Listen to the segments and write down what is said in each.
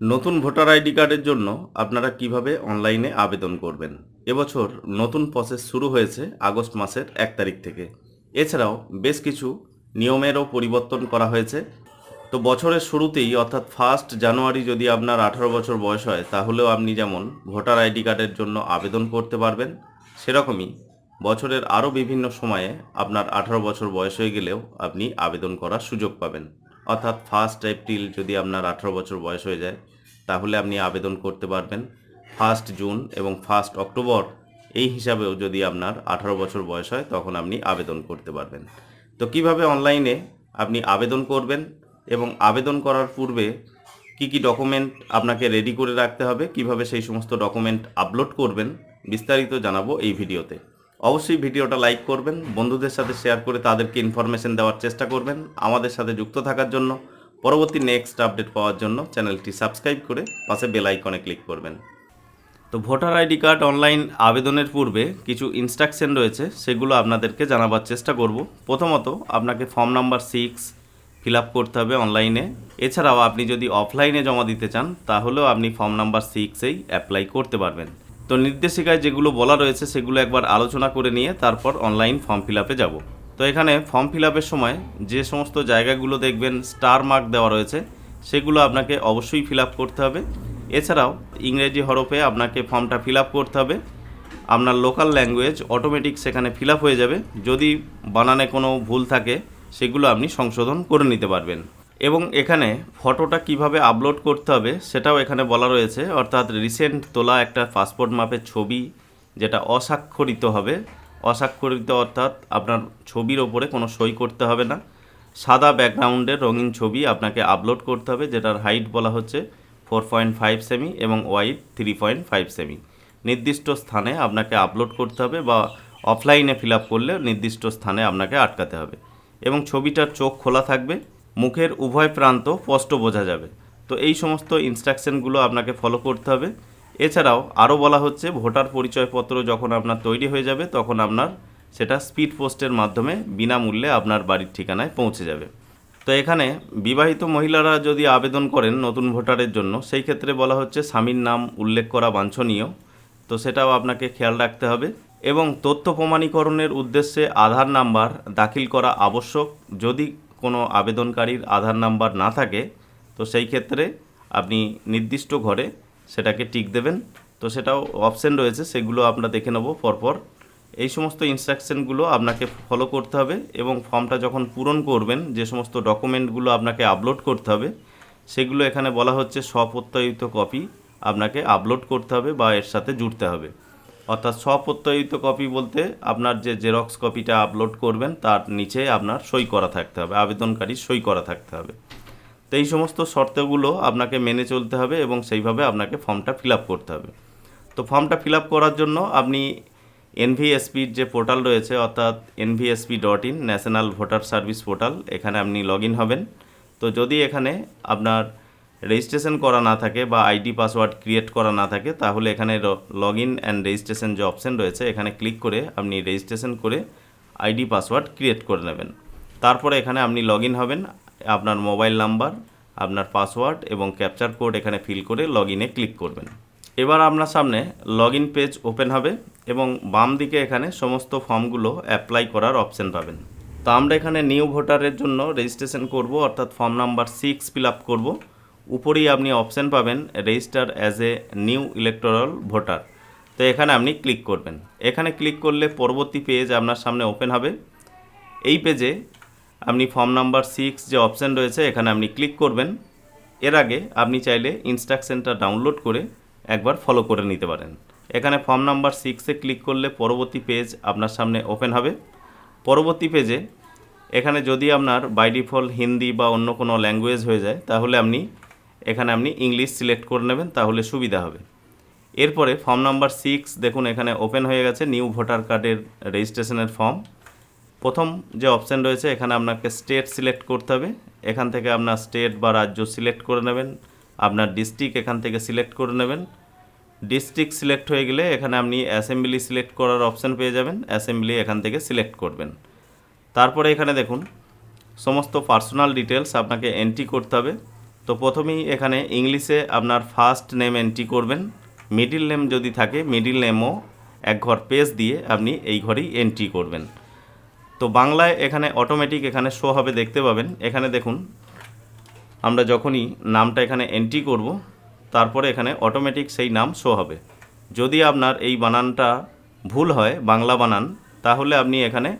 নতুন voter ID কার্ডের জন্য আপনারা কীভাবে অনলাইনে আবেদন করবেন? এবছর নতুন প্রসেস শুরু হয়েছে আগস্ট মাসের এক তারিখ থেকে। এছাড়াও বেশ কিছু নিয়মেরও পরিবর্তন করা হয়েছে। তো বছরের শুরুতেই, অর্থাৎ ফার্স্ট জানুয়ারি যদি আপনার আঠারো বছর বয়স হয়, তাহলেও আপনি যেমন ভোটার আইডি কার্ডের জন্য আবেদন করতে পারবেন, সেরকমই বছরের আরও বিভিন্ন সময়ে আপনার আঠারো বছর বয়স হয়ে গেলেও আপনি আবেদন করার সুযোগ পাবেন। অর্থাৎ ফার্স্ট এপ্রিল যদি আপনার আঠারো বছর বয়স হয়ে যায়, তাহলে আপনি আবেদন করতে পারবেন ফার্স্ট জুন এবং ফার্স্ট অক্টোবর এই হিসাবেও যদি আপনার আঠারো বছর বয়স হয়, তখন আপনি আবেদন করতে পারবেন। তো কীভাবে অনলাইনে আপনি আবেদন করবেন এবং আবেদন করার পূর্বে কি কি ডকুমেন্ট আপনাকে রেডি করে রাখতে হবে, কীভাবে সেই সমস্ত ডকুমেন্ট আপলোড করবেন, বিস্তারিত জানাব এই ভিডিওতে অবশ্যই ভিডিওটা লাইক করবেন, বন্ধুদের সাথে শেয়ার করে তাদেরকে ইনফরমেশন দেওয়ার চেষ্টা করবেন, আমাদের সাথে যুক্ত থাকার জন্য। পরবর্তী নেক্সট আপডেট পাওয়ার জন্য চ্যানেলটি সাবস্ক্রাইব করে পাশে বেল আইকনে ক্লিক করবেন। তো ভোটার আইডি কার্ড অনলাইন আবেদনের পূর্বে কিছু ইনস্ট্রাকশন রয়েছে, সেগুলো আপনাদেরকে জানাবার চেষ্টা করব। প্রথমত, আপনাকে form number six fill up করতে হবে অনলাইনে এছাড়াও আপনি যদি অফলাইনে জমা দিতে চান, তাহলেও আপনি ফর্ম নাম্বার সিক্সেই অ্যাপ্লাই করতে পারবেন। তো নির্দেশিকায় যেগুলো বলা রয়েছে সেগুলো একবার আলোচনা করে নিয়ে তারপর অনলাইন ফর্ম ফিল আপে যাব। তো এখানে ফর্ম ফিল আপের সময় যে সমস্ত জায়গাগুলো দেখবেন স্টার মার্ক দেওয়া রয়েছে, সেগুলো আপনাকে অবশ্যই ফিল আপ করতে হবে। এছাড়াও ইংরেজি হরফে আপনাকে ফর্মটা ফিল আপ করতে হবে। আপনার লোকাল ল্যাঙ্গুয়েজ অটোমেটিক সেখানে ফিল আপ হয়ে যাবে। যদি বানানে কোনো ভুল থাকে, সেগুলো আপনি সংশোধন করে নিতে পারবেন। এবং এখানে ফটোটা কীভাবে আপলোড করতে হবে সেটাও এখানে বলা রয়েছে। অর্থাৎ রিসেন্ট তোলা একটা পাসপোর্ট মাপের ছবি যেটা অস্বাক্ষরিত হবে। অস্বাক্ষরিত অর্থাৎ আপনার ছবির ওপরে কোনো সই করতে হবে না। সাদা ব্যাকগ্রাউন্ডের রঙিন ছবি আপনাকে আপলোড করতে হবে, যেটার হাইট বলা হচ্ছে ফোর পয়েন্ট ফাইভ সেমি এবং wide three point five semi নির্দিষ্ট স্থানে আপনাকে আপলোড করতে হবে বা অফলাইনে ফিল আপ করলে নির্দিষ্ট স্থানে আপনাকে আটকাতে হবে। এবং ছবিটার চোখ খোলা থাকবে। মুখের উভয় প্রান্ত স্পষ্ট বোঝা যাবে। তো এই সমস্ত ইনস্ট্রাকশনগুলো আপনাকে ফলো করতে হবে। এছাড়াও আরও বলা হচ্ছে, ভোটার পরিচয়পত্র যখন আপনার তৈরি হয়ে যাবে, তখন আপনার সেটা স্পিড পোস্টের মাধ্যমে বিনামূল্যে আপনার বাড়ির ঠিকানায় পৌঁছে যাবে। তো এখানে বিবাহিত মহিলারা যদি আবেদন করেন নতুন ভোটারের জন্য, সেই ক্ষেত্রে বলা হচ্ছে স্বামীর নাম উল্লেখ করা বাঞ্ছনীয়। তো সেটাও আপনাকে খেয়াল রাখতে হবে এবং তথ্য প্রমাণীকরণের উদ্দেশ্যে আধার নাম্বার দাখিল করা আবশ্যক। যদি কোনো আবেদনকারীর আধার নাম্বার না থাকে, তো সেই ক্ষেত্রে আপনি নির্দিষ্ট ঘরে সেটাকে টিক দেবেন। তো সেটাও অপশন রয়েছে, সেগুলো আমরা দেখে নেব পরপর। এই সমস্ত ইনস্ট্রাকশনগুলো আপনাকে ফলো করতে হবে এবং ফর্মটা যখন পূরণ করবেন, যে সমস্ত ডকুমেন্টগুলো আপনাকে আপলোড করতে হবে, সেগুলো এখানে বলা হচ্ছে স্বপ্রত্যয়িত কপি আপনাকে আপলোড করতে হবে বা এর সাথে জুড়তে হবে। অর্থাৎ স্বপ্রত্যয়িত কপি বলতে আপনার যে জেরক্স কপিটা আপলোড করবেন, তার নিচে আপনার সই করা থাকতে হবে, আবেদনকারী সই করা থাকতে হবে। তো এই সমস্ত শর্তগুলো আপনাকে মেনে চলতে হবে এবং সেইভাবে আপনাকে ফর্মটা ফিল করতে হবে। তো ফর্মটা ফিল করার জন্য আপনি এনভিএসপির যে পোর্টাল রয়েছে, অর্থাৎ NVSP dot in national voter service portal এখানে আপনি লগ হবেন। তো যদি এখানে আপনার রেজিস্ট্রেশন করা না থাকে বা আইডি পাসওয়ার্ড ক্রিয়েট করা না থাকে, তাহলে এখানে লগ ইন অ্যান্ড রেজিস্ট্রেশন যে অপশন রয়েছে, এখানে ক্লিক করে আপনি রেজিস্ট্রেশন করে আইডি পাসওয়ার্ড ক্রিয়েট করে নেবেন। তারপরে এখানে আপনি লগ ইন হবেন, আপনার মোবাইল নাম্বার আপনার পাসওয়ার্ড এবং ক্যাপচার কোড এখানে ফিল করে লগ ইনে ক্লিক করবেন। এবার আপনার সামনে লগ ইন পেজ ওপেন হবে এবং বাম দিকে এখানে সমস্ত ফর্মগুলো অ্যাপ্লাই করার অপশন পাবেন। তো আমরা এখানে নিউ ভোটারের জন্য রেজিস্ট্রেশন করব, অর্থাৎ form number six fill up করব। উপরেই আপনি অপশন পাবেন register as a new electoral voter তো এখানে আপনি ক্লিক করবেন। এখানে ক্লিক করলে পরবর্তী পেজ আপনার সামনে ওপেন হবে। এই পেজে আপনি ফর্ম নাম্বার সিক্স যে অপশান রয়েছে, এখানে আপনি ক্লিক করবেন। এর আগে আপনি চাইলে ইনস্ট্রাকশনটা ডাউনলোড করে একবার ফলো করে নিতে পারেন। এখানে ফর্ম নাম্বার সিক্সে ক্লিক করলে পরবর্তী পেজ আপনার সামনে ওপেন হবে। পরবর্তী পেজে এখানে যদি আপনার বাই ডিফল্ট হিন্দি বা অন্য কোনো ল্যাঙ্গুয়েজ হয়ে যায়, তাহলে আপনি এখানে আপনি ইংলিশ সিলেক্ট করে নেবেন, তাহলে সুবিধা হবে। এরপরে ফর্ম নাম্বার সিক্স দেখুন এখানে ওপেন হয়ে গেছে নিউ ভোটার কার্ডের রেজিস্ট্রেশনের ফর্ম প্রথম যে অপশান রয়েছে, এখানে আপনাকে স্টেট সিলেক্ট করতে হবে। এখান থেকে আপনার স্টেট বা রাজ্য সিলেক্ট করে নেবেন। আপনার ডিস্ট্রিক্ট এখান থেকে সিলেক্ট করে নেবেন। ডিস্ট্রিক্ট সিলেক্ট হয়ে গেলে এখানে আপনি অ্যাসেম্বলি সিলেক্ট করার অপশান পেয়ে যাবেন অ্যাসেম্বলি এখান থেকে সিলেক্ট করবেন। তারপরে এখানে দেখুন, সমস্ত পার্সোনাল ডিটেলস আপনাকে এন্ট্রি করতে হবে। তো প্রথমেই এখানে ইংলিশে আপনার ফার্স্ট নেম এন্ট্রি করবেন। মিডিল নেম যদি থাকে মিডিল নেমও এক ঘর পেজ দিয়ে আপনি এই ঘরেই এন্ট্রি করবেন। তো বাংলায় এখানে অটোমেটিক এখানে শো হবে, দেখতে পাবেন। এখানে দেখুন, আমরা যখনই নামটা এখানে এন্ট্রি করব, তারপরে এখানে অটোমেটিক সেই নাম শো হবে। যদি আপনার এই বানানটা ভুল হয়, বাংলা বানান, তাহলে আপনি এখানে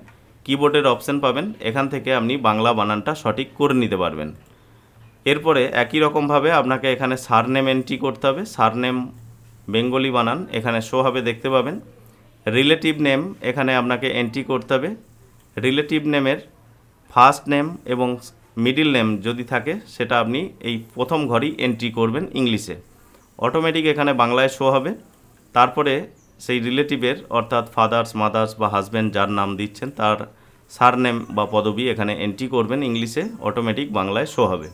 কিবোর্ডের অপশন পাবেন। এখান থেকে আপনি বাংলা বানানটা সঠিক করে নিতে পারবেন। এরপরে একই রকমভাবে আপনাকে এখানে সারনেম এন্ট্রি করতে হবে। সারনেম বেঙ্গলি বানান, এখানে শো হবে, দেখতে পাবেন। রিলেটিভ নেম এখানে আপনাকে এন্ট্রি করতে হবে। রিলেটিভ নেমের ফার্স্ট নেম এবং মিডিল নেম যদি থাকে, সেটা আপনি এই প্রথম ঘরেই এন্ট্রি করবেন ইংলিশে। অটোমেটিক এখানে বাংলায় শো হবে। তারপরে সেই রিলেটিভের অর্থাৎ ফাদার্স মাদার্স বা হাজব্যান্ড যার নাম দিচ্ছেন, তার সারনেম বা পদবি এখানে এন্ট্রি করবেন ইংলিশে অটোমেটিক বাংলায় শো হবে।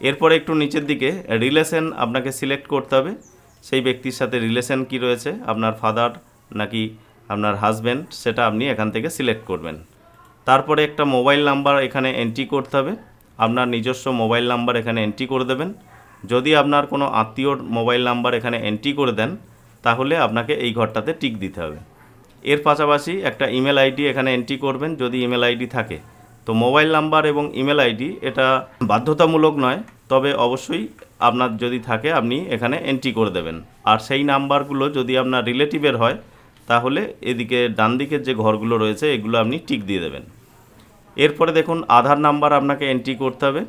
এরপরে একটু নিচের দিকে রিলেশন আপনাকে সিলেক্ট করতে হবে। সেই ব্যক্তির সাথে রিলেশন কি রয়েছে? আপনার ফাদার নাকি আপনার হাজব্যান্ড সেটা আপনি এখান থেকে সিলেক্ট করবেন। তারপরে একটা মোবাইল নাম্বার এখানে এন্ট্রি করতে হবে। আপনার নিজস্ব মোবাইল নাম্বার এখানে এন্ট্রি করে দেবেন। যদি আপনার কোনো আত্মীয়র মোবাইল নাম্বার এখানে এন্ট্রি করে দেন, তাহলে আপনাকে এই ঘরটাতে টিক দিতে হবে। এর পাশাপাশি একটা ইমেল আইডি এখানে এন্ট্রি করবেন, যদি ইমেল আইডি থাকে। তো মোবাইল নাম্বার এবং ইমেল আইডি এটা বাধ্যতামূলক নয়, তবে অবশ্যই আপনার যদি থাকে আপনি এখানে এন্ট্রি করে দেবেন। আর সেই নাম্বারগুলো যদি আপনার রিলেটিভের হয়, তাহলে এদিকে ডান দিকের যে ঘরগুলো রয়েছে, এগুলো আপনি টিক দিয়ে দেবেন। এরপরে দেখুন, আধার নাম্বার আপনাকে এন্ট্রি করতে হবে।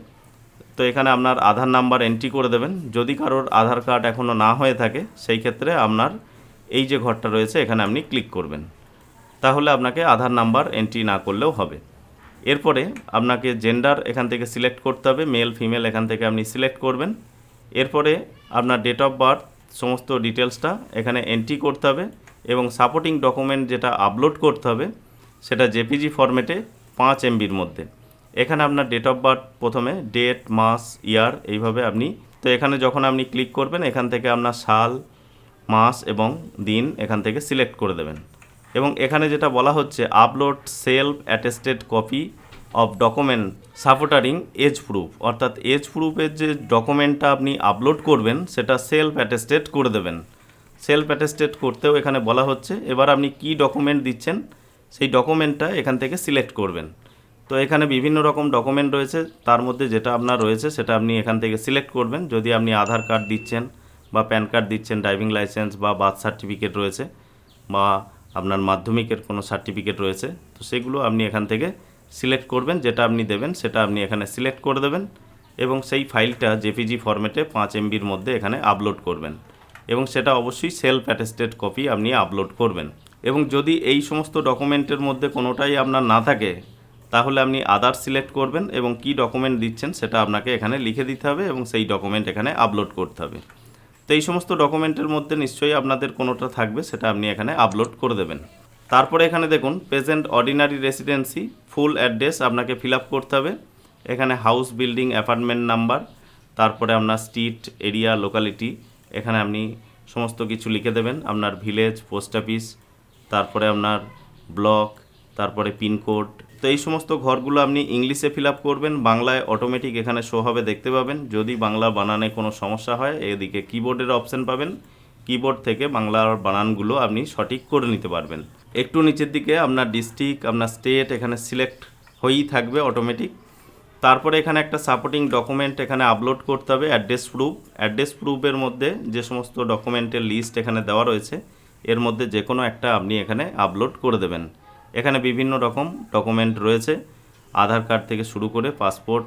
তো এখানে আপনার আধার নাম্বার এন্ট্রি করে দেবেন। যদি কারোর আধার কার্ড এখনও না হয়ে থাকে, সেই ক্ষেত্রে আপনার এই যে ঘরটা রয়েছে, এখানে আপনি ক্লিক করবেন। তাহলে আপনাকে আধার নাম্বার এন্ট্রি না করলেও হবে। এরপরে আপনাকে জেন্ডার এখান থেকে সিলেক্ট করতে হবে মেল ফিমেল এখান থেকে আপনি সিলেক্ট করবেন। এরপরে আপনার ডেট অফ বার্থ সমস্ত ডিটেলসটা এখানে এন্ট্রি করতে হবে এবং সাপোর্টিং ডকুমেন্ট যেটা আপলোড করতে হবে, সেটা জেপিজি ফরম্যাটে পাঁচ এমবির মধ্যে। এখানে আপনার ডেট অফ বার্থ প্রথমে ডেট মাস ইয়ার এইভাবে আপনি, তো এখানে যখন আপনি ক্লিক করবেন, এখান থেকে আপনার সাল, মাস এবং দিন এখান থেকে সিলেক্ট করে দেবেন। এবং এখানে যেটা বলা হচ্ছে upload self attested copy of document supporting age proof অর্থাৎ এজ প্রুফের যে ডকুমেন্টটা আপনি আপলোড করবেন, সেটা সেলফ অ্যাটেস্টেড করে দেবেন। সেলফ অ্যাটেস্টেড করতেও এখানে বলা হচ্ছে, এবার আপনি কি ডকুমেন্ট দিচ্ছেন, সেই ডকুমেন্টটা এখান থেকে সিলেক্ট করবেন। তো এখানে বিভিন্ন রকম ডকুমেন্ট রয়েছে, তার মধ্যে যেটা আপনার রয়েছে, সেটা আপনি এখান থেকে সিলেক্ট করবেন। যদি আপনি আধার কার্ড দিচ্ছেন বা প্যান কার্ড দিচ্ছেন ড্রাইভিং লাইসেন্স বা বার্থ সার্টিফিকেট রয়েছে, বা আপনার মাধ্যমিকের কোনো সার্টিফিকেট রয়েছে, তো সেগুলো আপনি এখান থেকে সিলেক্ট করবেন, যেটা আপনি দেবেন সেটা আপনি এখানে সিলেক্ট করে দেবেন এবং সেই ফাইলটা জেপিজি ফরম্যাটে পাঁচ এমবির মধ্যে এখানে আপলোড করবেন এবং সেটা অবশ্যই সেলফ অ্যাটেস্টেড কপি আপনি আপলোড করবেন। এবং যদি এই সমস্ত ডকুমেন্টের মধ্যে কোনোটাই আপনার না থাকে, তাহলে আপনি আদার সিলেক্ট করবেন এবং কি ডকুমেন্ট দিচ্ছেন সেটা আপনাকে এখানে লিখে দিতে হবে এবং সেই ডকুমেন্ট এখানে আপলোড করতে হবে। তো এই সমস্ত ডকুমেন্টের মধ্যে নিশ্চয়ই আপনাদের কোনোটা থাকবে, সেটা আপনি এখানে আপলোড করে দেবেন। তারপরে এখানে দেখুন present ordinary residency full address আপনাকে ফিল আপ করতে হবে। এখানে হাউস বিল্ডিং অ্যাপার্টমেন্ট নাম্বার তারপরে আপনার স্ট্রিট এরিয়া লোকালিটি এখানে আপনি সমস্ত কিছু লিখে দেবেন। আপনার ভিলেজ পোস্ট অফিস তারপরে আপনার ব্লক তারপরে পিনকোড তো এই সমস্ত ঘরগুলো আপনি ইংলিশে ফিল আপ করবেন, বাংলায় অটোমেটিক এখানে শো হবে, দেখতে পাবেন। যদি বাংলা বানানে কোনো সমস্যা হয়, এদিকে কিবোর্ডের অপশন পাবেন। কিবোর্ড থেকে বাংলার বানানগুলো আপনি সঠিক করে নিতে পারবেন। একটু নিচের দিকে আপনার ডিস্ট্রিক্ট আপনার স্টেট এখানে সিলেক্ট হয়েই থাকবে অটোমেটিক তারপরে এখানে একটা সাপোর্টিং ডকুমেন্ট এখানে আপলোড করতে হবে অ্যাড্রেস প্রুফ অ্যাড্রেস প্রুফের মধ্যে যে সমস্ত ডকুমেন্টের লিস্ট এখানে দেওয়া রয়েছে, এর মধ্যে যে কোনো একটা আপনি এখানে আপলোড করে দেবেন। এখানে বিভিন্ন রকম ডকুমেন্ট রয়েছে। আধার কার্ড থেকে শুরু করে passport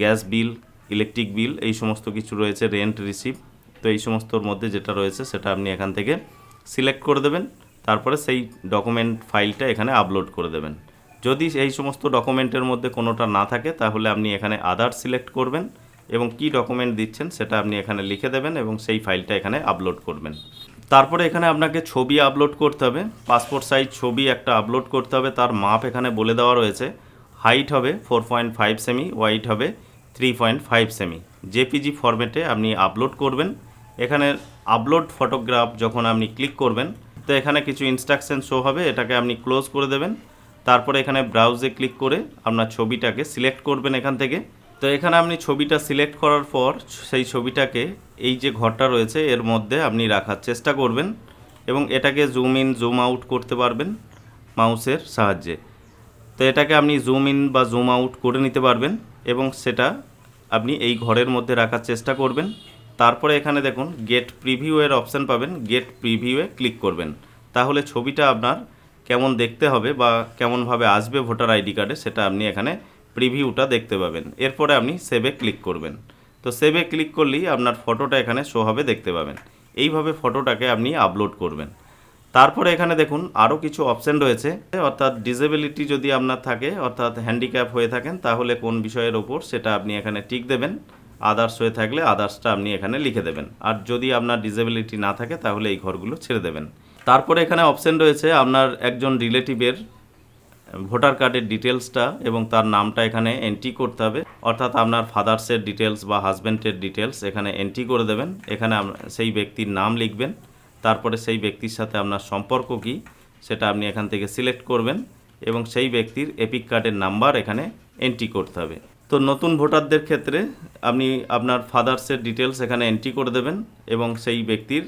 gas bill electric bill এই সমস্ত কিছু রয়েছে রেন্ট রিসিভ তো এই সমস্তর মধ্যে যেটা রয়েছে সেটা আপনি এখান থেকে সিলেক্ট করে দেবেন। তারপরে সেই ডকুমেন্ট ফাইলটা এখানে আপলোড করে দেবেন। যদি এই সমস্ত ডকুমেন্টের মধ্যে কোনোটা না থাকে, তাহলে আপনি এখানে আধার সিলেক্ট করবেন এবং কি ডকুমেন্ট দিচ্ছেন সেটা আপনি এখানে লিখে দেবেন এবং সেই ফাইলটা এখানে আপলোড করবেন। তারপরে এখানে আপনাকে ছবি আপলোড করতে হবে পাসপোর্ট সাইজ ছবি একটা আপলোড করতে হবে, তার মাপ এখানে বলে দেওয়া রয়েছে। হাইট হবে four point five semi wide হবে three point five semi JPG ফরম্যাটে আপনি আপলোড করবেন। এখানে আপলোড ফটোগ্রাফ যখন আপনি ক্লিক করবেন, তো এখানে কিছু ইনস্ট্রাকশন শো হবে, এটাকে আপনি ক্লোজ করে দেবেন। তারপরে এখানে ব্রাউজে ক্লিক করে আপনার ছবিটাকে সিলেক্ট করবেন এখান থেকে। তো এখানে আপনি ছবিটা সিলেক্ট করার পর সেই ছবিটাকে এই যে ঘরটা রয়েছে, এর মধ্যে আপনি রাখার চেষ্টা করবেন এবং এটাকে জুম ইন জুম আউট করতে পারবেন মাউসের সাহায্যে। তো এটাকে আপনি জুম ইন বা জুম আউট করে নিতে পারবেন এবং সেটা আপনি এই ঘরের মধ্যে রাখার চেষ্টা করবেন। তারপরে এখানে দেখুন গেট প্রিভিউ এর অপশান পাবেন গেট প্রিভিউয়ে ক্লিক করবেন। তাহলে ছবিটা আপনার কেমন দেখতে হবে বা কেমনভাবে আসবে ভোটার আইডি কার্ডে, সেটা আপনি এখানে প্রিভিউটা দেখতে পাবেন। এরপরে আপনি সেভে ক্লিক করবেন। তো সেভে ক্লিক করলেই আপনার ফটোটা এখানে শো হবে দেখতে পাবেন। এইভাবে ফটোটাকে আপনি আপলোড করবেন। তারপরে এখানে দেখুন আরও কিছু অপশান রয়েছে। অর্থাৎ ডিসেবিলিটি যদি আপনার থাকে, অর্থাৎ হ্যান্ডিক্যাপ হয়ে থাকেন, তাহলে কোন বিষয়ের ওপর সেটা আপনি এখানে টিক দেবেন। আদার্স হয়ে থাকলে আদার্সটা আপনি এখানে লিখে দেবেন। আর যদি আপনার ডিসেবিলিটি না থাকে, তাহলে এই ঘরগুলো ছেড়ে দেবেন। তারপরে এখানে অপশান রয়েছে আপনার একজন রিলেটিভের ভোটার কার্ডের ডিটেলসটা এবং তার নামটা এখানে এন্ট্রি করতে হবে। অর্থাৎ আপনার ফাদার্সের ডিটেলস বা হাজব্যান্ডের ডিটেলস এখানে এন্ট্রি করে দেবেন। এখানে সেই ব্যক্তির নাম লিখবেন। তারপরে সেই ব্যক্তির সাথে আপনার সম্পর্ক কী, সেটা আপনি এখান থেকে সিলেক্ট করবেন এবং সেই ব্যক্তির এপিক কার্ডের নাম্বার এখানে এন্ট্রি করতে হবে। তো নতুন ভোটারদের ক্ষেত্রে আপনি আপনার ফাদার্সের ডিটেলস এখানে এন্ট্রি করে দেবেন এবং সেই ব্যক্তির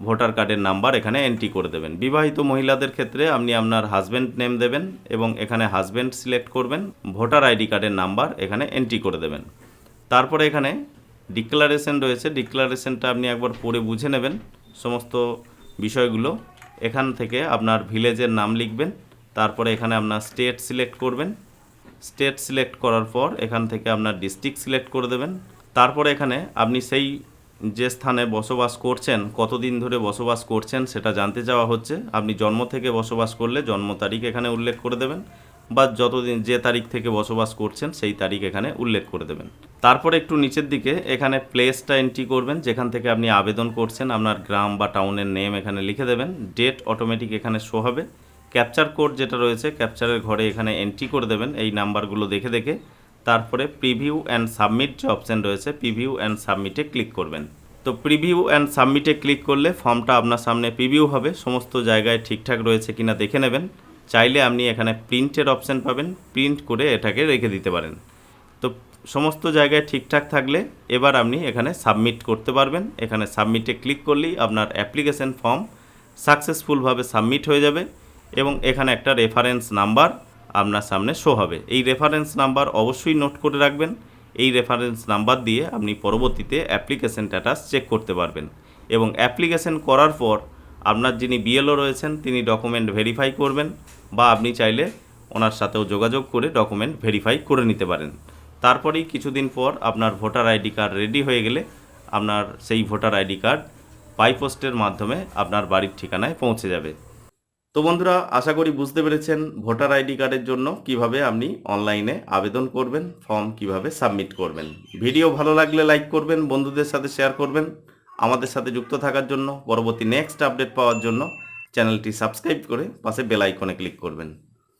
ভোটার কার্ডের নাম্বার এখানে এন্ট্রি করে দেবেন। বিবাহিত মহিলাদের ক্ষেত্রে আপনি আপনার হাজব্যান্ড নেম দেবেন এবং এখানে হাজব্যান্ড সিলেক্ট করবেন। ভোটার আইডি কার্ডের নাম্বার এখানে এন্ট্রি করে দেবেন। তারপরে এখানে ডিক্লারেশন রয়েছে। ডিক্লারেশনটা আপনি একবার পড়ে বুঝে নেবেন সমস্ত বিষয়গুলো। এখান থেকে আপনার ভিলেজের নাম লিখবেন। তারপরে এখানে আপনার স্টেট সিলেক্ট করবেন। স্টেট সিলেক্ট করার পর এখান থেকে আপনার ডিস্ট্রিক্ট সিলেক্ট করে দেবেন। তারপরে এখানে আপনি সেই যে স্থানে বসবাস করছেন, কতদিন ধরে বসবাস করছেন সেটা জানতে চাওয়া হচ্ছে। আপনি জন্ম থেকে বসবাস করলে জন্ম তারিখ এখানে উল্লেখ করে দেবেন বা যতদিন যে তারিখ থেকে বসবাস করছেন সেই তারিখ এখানে উল্লেখ করে দেবেন। তারপরে একটু নিচের দিকে এখানে প্লেসটা এন্ট্রি করবেন, যেখান থেকে আপনি আবেদন করছেন, আপনার গ্রাম বা টাউনের নেম এখানে লিখে দেবেন ডেট অটোমেটিক এখানে শো হবে। ক্যাপচার কোড যেটা রয়েছে ক্যাপচারের ঘরে এখানে এন্ট্রি করে দেবেন, এই নাম্বারগুলো দেখে দেখে। তারপরে প্রিভিউ অ্যান্ড সাবমিট যে অপশান রয়েছে প্রিভিউ অ্যান্ড সাবমিটে ক্লিক করবেন। তো প্রিভিউ অ্যান্ড সাবমিটে ক্লিক করলে ফর্মটা আপনার সামনে প্রিভিউ হবে, সমস্ত জায়গায় ঠিকঠাক রয়েছে কিনা দেখে নেবেন। চাইলে আপনি এখানে প্রিন্টের অপশান পাবেন প্রিন্ট করে এটাকে রেখে দিতে পারেন। তো সমস্ত জায়গায় ঠিকঠাক থাকলে এবার আপনি এখানে সাবমিট করতে পারবেন। এখানে সাবমিটে ক্লিক করলেই আপনার অ্যাপ্লিকেশন ফর্ম সাকসেসফুলভাবে সাবমিট হয়ে যাবে এবং এখানে একটা রেফারেন্স নাম্বার আপনার সামনে শো হবে। এই রেফারেন্স নাম্বার অবশ্যই নোট করে রাখবেন। এই রেফারেন্স নাম্বার দিয়ে আপনি পরবর্তীতে অ্যাপ্লিকেশন স্ট্যাটাস চেক করতে পারবেন। এবং অ্যাপ্লিকেশন করার পর আপনার যিনি বিএলও রয়েছেন, তিনি ডকুমেন্ট ভেরিফাই করবেন বা আপনি চাইলে ওনার সাথেও যোগাযোগ করে ডকুমেন্ট ভেরিফাই করে নিতে পারেন। তারপরেই কিছুদিন পর আপনার ভোটার আইডি কার্ড রেডি হয়ে গেলে আপনার সেই ভোটার আইডি কার্ড বাই পোস্টের মাধ্যমে আপনার বাড়ির ঠিকানায় পৌঁছে যাবে। তো বন্ধুরা, আশা করি বুঝতে পেরেছেন ভোটার আইডি কার্ডের জন্য কীভাবে আপনি অনলাইনে আবেদন করবেন, ফর্ম কীভাবে সাবমিট করবেন। ভিডিও ভালো লাগলে লাইক করবেন, বন্ধুদের সাথে শেয়ার করবেন। আমাদের সাথে যুক্ত থাকার জন্য, পরবর্তী নেক্সট আপডেট পাওয়ার জন্য চ্যানেলটি সাবস্ক্রাইব করে পাশে বেল আইকনে ক্লিক করবেন।